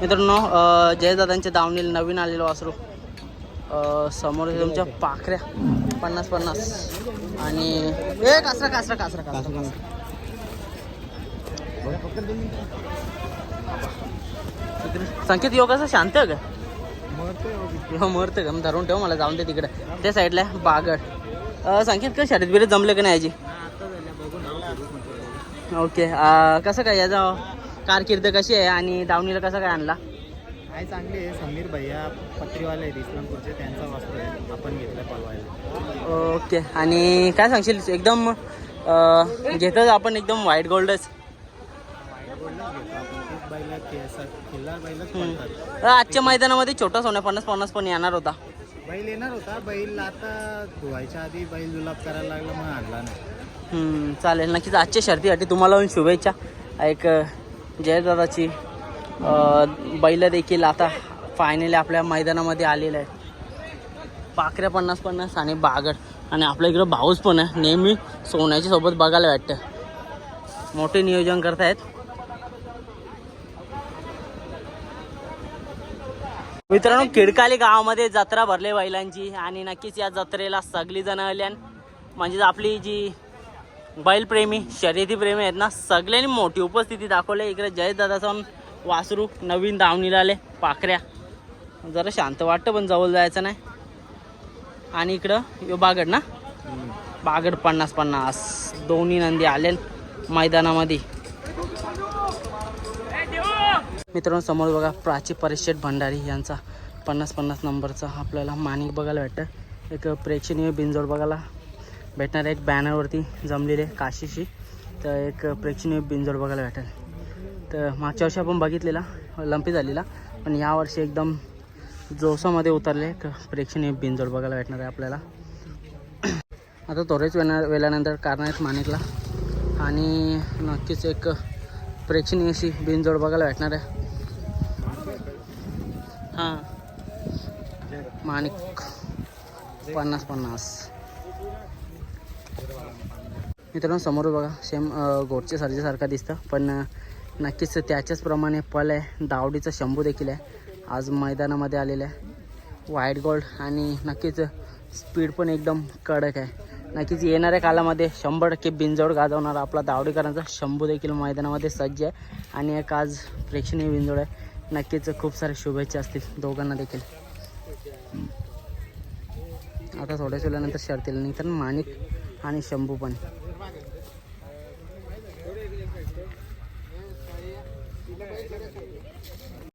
मित्रांनो जयदादांच्या दावणीला नवीन आलेलं वासरू. समोर तुमच्या पाखऱ्या. पन्नास पन्नास. आणि ए कासरा कासरा कासरा कासरा संकेत योगाचं शांत आहे का? मरतं का? मग धरून ठेव मला जाऊन दे तिकडे. त्या साईडला बागड. संकेत का शर्यत बिरत जमले का नाही याची ओके कसं काय याचा कारकीर्द कशी आहे आणि दावणीला कसं काय आणला? आहे चांगले आहे. समीर भैया पत्रीवाले आहेत इस्लामपूरचे. त्यांचा वास्तव आहे. आपण घेतला पळवायला ओके. आणि काय सांगशील? एकदम घेतच आपण एकदम व्हाईट गोल्डच आजच्या मैदानामध्ये छोटा सोन्या पन्नास पन्नास पण येणार होता. बैल येणार होता. बैल आता धुवायच्या आधी बैल जुलाब करायला लागला मग आणला नाही. चालेल. नक्कीच आजच्या शर्तीसाठी तुम्हाला शुभेच्छा. एक जयदादाची दादाची बैल देखील आता फायनली आपल्या मैदानामध्ये आलेले आहेत. पाखऱ्या पन्नास पन्नास आणि बागड. आणि आपल्या इकडं भाऊस पण आहे. नेहमी सोन्याच्या सोबत बघायला वाटतं. मोठे नियोजन करतायत. मित्रांनो किडकाली गावामध्ये जत्रा भरली बैलांची. आणि नक्कीच या जत्रेला सगळी जण आल्यान म्हणजे आपली जी बैलप्रेमी शर्यतीप्रेमी आहेत ना सगळ्यांनी मोठी उपस्थिती दाखवली. इकडे जयदादाचा वासरू नवीन दावणीला आले पाखऱ्या. जरा शांत वाटतं पण जवळ जायचं नाही. आणि इकडं यो बागड ना? बागड पन्नास पन्नास. दोन्ही नंदी आले मैदानामध्ये. मित्रांनो समोर बघा प्राची परिषद भंडारी यांचा पन्नास पन्नास नंबरचा. आपल्याला माणिक बघायला वाटतं एक प्रेक्षणीय बिंजोड बघायला. भेटणार आहे एक बॅनरवरती जमलेले काशीशी. तर एक प्रेक्षणीय बिंजोड बघायला भेटेल. तर मागच्या वर्षी आपण बघितलेला लंपी झालेला पण यावर्षी एकदम जोसामध्ये उतरले एक प्रेक्षणीय बिंजोड बघायला भेटणार आहे आपल्याला. आता थोडेच वेळा वेळानंतर कारण आहेत माणिकला. आणि नक्कीच एक प्रेक्षणीय अशी बिंजोड बघायला भेटणार आहे. हां. माणिक. पन्नास पन्नास. मित्रांनो समोर बघा सेम गोडच्या सर्जेसारखा दिसतं पण नक्कीच त्याच्याचप्रमाणे पल आहे. दावडीचा शंभू देखील आहे. आज मैदानामध्ये आलेला आहे. व्हाईट गोल्ड आणि नक्कीच स्पीड पण एकदम कडक आहे. नक्कीच येणाऱ्या कालामध्ये शंभर टक्के बिंजोड गाजवणारा आपला दावडीकरांचा शंभू देखील मैदानामध्ये सज्ज आहे. आणि एक आज प्रेक्षणीय बिंजोड आहे. नक्कीच खूप सारे शुभेच्छा असतील दोघांना देखील. आता थोड्याच वेळानंतर शर्तीला निघतात माणिक. आणि शंभू पण.